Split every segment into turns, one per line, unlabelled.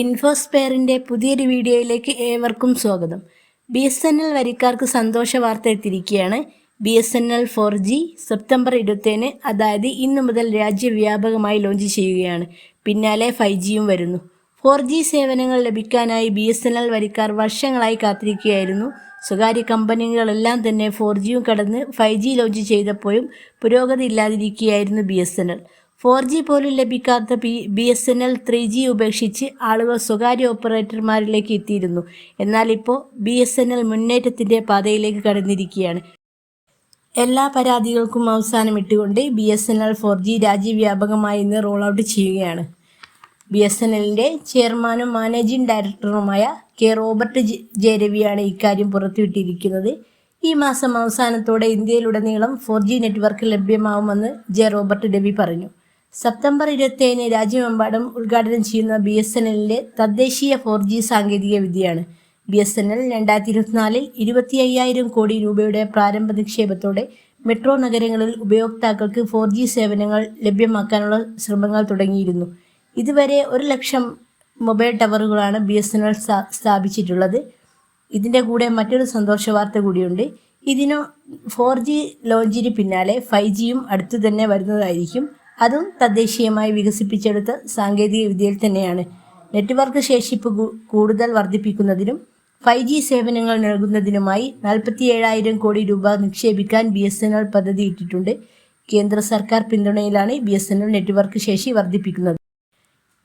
ഇൻഫോസ്പെയറിന്റെ പുതിയൊരു വീഡിയോയിലേക്ക് ഏവർക്കും സ്വാഗതം. ബി എസ് എൻ എൽ വരിക്കാർക്ക് സന്തോഷ വാർത്ത എത്തിയിരിക്കുകയാണ്. B S N L four G September ഇരുപത്തേന് അതായത് ഇന്ന് മുതൽ രാജ്യവ്യാപകമായി ലോഞ്ച് ചെയ്യുകയാണ്. പിന്നാലെ ഫൈവ് ജിയും വരുന്നു. ഫോർ ജി സേവനങ്ങൾ ലഭിക്കാനായി ബി എസ് എൻ എൽ വരിക്കാർ വർഷങ്ങളായി കാത്തിരിക്കുകയായിരുന്നു. സ്വകാര്യ കമ്പനികളെല്ലാം തന്നെ ഫോർ ജിയും കടന്ന് ഫൈവ് ജി ലോഞ്ച് ചെയ്തപ്പോഴും പുരോഗതി ഇല്ലാതിരിക്കുകയായിരുന്നു B S N L. Four G പോലും ലഭിക്കാത്ത B B S N L three G ഉപേക്ഷിച്ച് ആളുകൾ സ്വകാര്യ ഓപ്പറേറ്റർമാരിലേക്ക് എത്തിയിരുന്നു. എന്നാൽ ഇപ്പോൾ ബി എസ് എൻ എൽ മുന്നേറ്റത്തിന്റെ പാതയിലേക്ക് കടന്നിരിക്കുകയാണ്. എല്ലാ പരാതികൾക്കും അവസാനമിട്ടുകൊണ്ട് B S N L four G രാജ്യവ്യാപകമായി ഇന്ന് റോൾ ഔട്ട് ചെയ്യുകയാണ്. ബി എസ് എൻ എല്ലിന്റെ ചെയർമാനും മാനേജിംഗ് ഡയറക്ടറുമായ കെ റോബർട്ട് ജെ- രവിയാണ് ഇക്കാര്യം പുറത്തുവിട്ടിരിക്കുന്നത്. ഈ മാസം അവസാനത്തോടെ ഇന്ത്യയിലുടനീളം ഫോർ ജി നെറ്റ്വർക്ക് ലഭ്യമാവുമെന്ന് ജെ റോബർട്ട് രവി പറഞ്ഞു. സെപ്റ്റംബർ ഇരുപത്തിയേഴിന് രാജ്യമെമ്പാടും ഉദ്ഘാടനം ചെയ്യുന്ന ബി എസ് എൻ എല്ലിന്റെ തദ്ദേശീയ ഫോർ ജി സാങ്കേതിക വിദ്യയാണ്. ബി എസ് എൻ എൽ രണ്ടായിരത്തി ഇരുപത്തിനാലിൽ ഇരുപത്തി അയ്യായിരം കോടി രൂപയുടെ പ്രാരംഭ നിക്ഷേപത്തോടെ മെട്രോ നഗരങ്ങളിൽ ഉപയോക്താക്കൾക്ക് ഫോർ ജി സേവനങ്ങൾ ലഭ്യമാക്കാനുള്ള ശ്രമങ്ങൾ തുടങ്ങിയിരുന്നു. ഇതുവരെ ഒരു ലക്ഷം മൊബൈൽ ടവറുകളാണ് ബി എസ് എൻ എൽ സ്ഥാപിച്ചിട്ടുള്ളത്. ഇതിന്റെ കൂടെ മറ്റൊരു സന്തോഷ വാർത്ത കൂടിയുണ്ട്. ഇതിനു ഫോർ ജി ലോഞ്ചിന് പിന്നാലെ ഫൈവ് ജിയും അടുത്തു തന്നെ വരുന്നതായിരിക്കും. അതും തദ്ദേശീയമായി വികസിപ്പിച്ചെടുത്ത സാങ്കേതിക വിദ്യയിൽ തന്നെയാണ്. നെറ്റ്വർക്ക് ശേഷിപ്പ് കൂടുതൽ വർദ്ധിപ്പിക്കുന്നതിനും ഫൈവ് ജി സേവനങ്ങൾ നൽകുന്നതിനുമായി നാൽപ്പത്തി ഏഴായിരം കോടി രൂപ നിക്ഷേപിക്കാൻ ബി എസ് എൻ എൽ പദ്ധതിയിട്ടിട്ടുണ്ട്. കേന്ദ്ര സർക്കാർ പിന്തുണയിലാണ് B S N L network ശേഷി വർദ്ധിപ്പിക്കുന്നത്.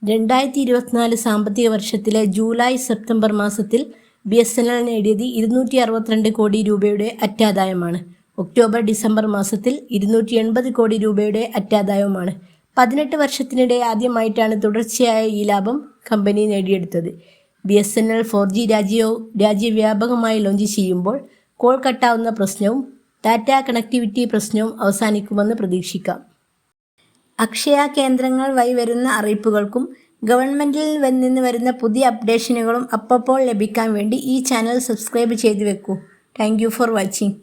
രണ്ടായിരത്തി ഇരുപത്തിനാല് സാമ്പത്തിക വർഷത്തിലെ ജൂലൈ സെപ്റ്റംബർ മാസത്തിൽ ബി എസ് എൻ എൽ നേടിയത് ഇരുന്നൂറ്റി അറുപത്തിരണ്ട് കോടി രൂപയുടെ അറ്റാദായമാണ്. ഒക്ടോബർ ഡിസംബർ മാസത്തിൽ ഇരുന്നൂറ്റി എൺപത് കോടി രൂപയുടെ അറ്റാദായവുമാണ്. പതിനെട്ട് വർഷത്തിനിടെ ആദ്യമായിട്ടാണ് തുടർച്ചയായ ഈ ലാഭം കമ്പനി നേടിയെടുത്തത്. B S N L four G രാജ്യ രാജ്യവ്യാപകമായി ലോഞ്ച് ചെയ്യുമ്പോൾ കോൾ കട്ടാവുന്ന പ്രശ്നവും ഡാറ്റ കണക്ടിവിറ്റി പ്രശ്നവും അവസാനിക്കുമെന്ന് പ്രതീക്ഷിക്കാം. അക്ഷയ കേന്ദ്രങ്ങൾ വഴി വരുന്ന അറിയിപ്പുകൾക്കും ഗവൺമെന്റിൽ നിന്ന് വരുന്ന പുതിയ അപ്ഡേഷനുകളും അപ്പോൾ ലഭിക്കാൻ വേണ്ടി ഈ ചാനൽ സബ്സ്ക്രൈബ് ചെയ്തു വെക്കൂ. Thank for watching.